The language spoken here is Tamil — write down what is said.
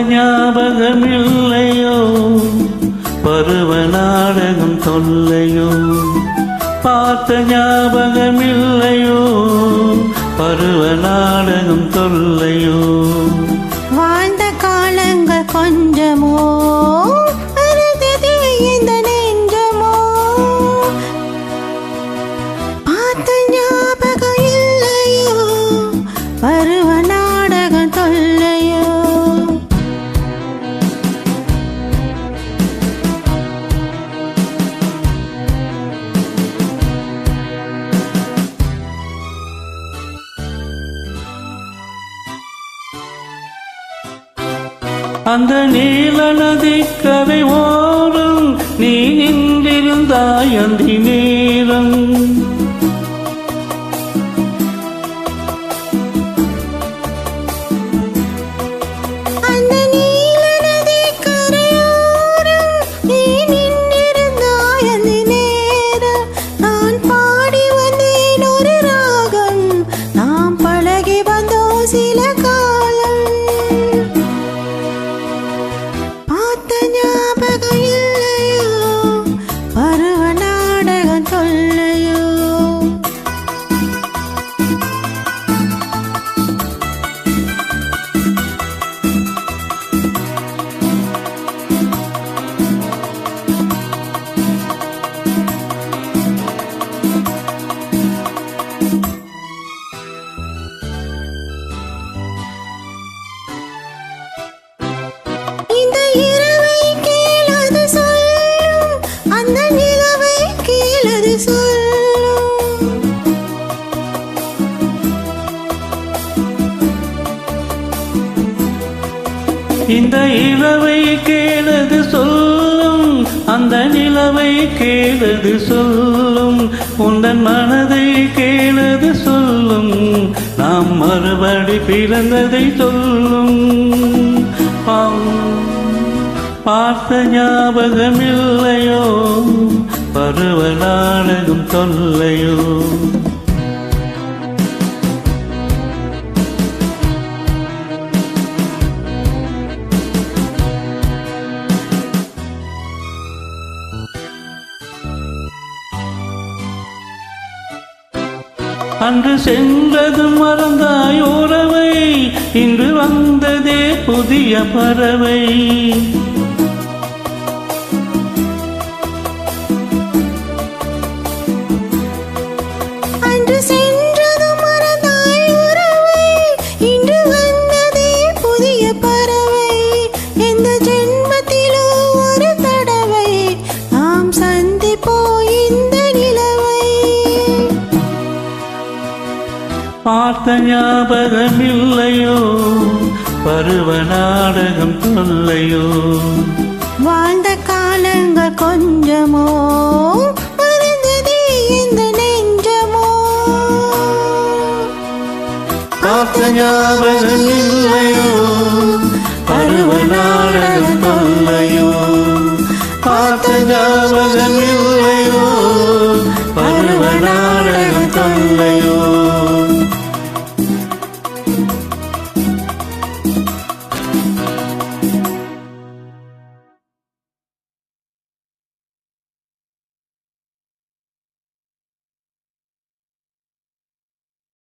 ஞாபகமில்லையோ? பருவ நாடகம் தொல்லையோ? பார்த்த ஞாபகமில்லையோ? பருவ நாடகம் தொல்லையோ அந்த நீல நதி கரை ஓரம் நீ நின்றிருந்தாய் அந்தி இந்த இளவை கேளது சொல்லும் அந்த நிலவை கேளது சொல்லும் உந்தன் மனதை கேளது சொல்லும் நாம் மறுபடி பிறந்ததை சொல்லும். பார்த்த ஞாபகம் இல்லையோ பருவ நாடகம் தொல்லையோ. அன்று சென்றது மறந்தாய் உறவை இன்று வந்ததே புதிய பறவை. பார்த்த ஞாபகம் இல்லையோ பருவ நாடகம் தொல்லையோ? வாழ்ந்த காலங்கள் கொஞ்சமோ? பார்த்த ஞாபகம் இல்லையோ பருவ நாடகம் தொல்லையோ? பார்த்த ஞாபகம்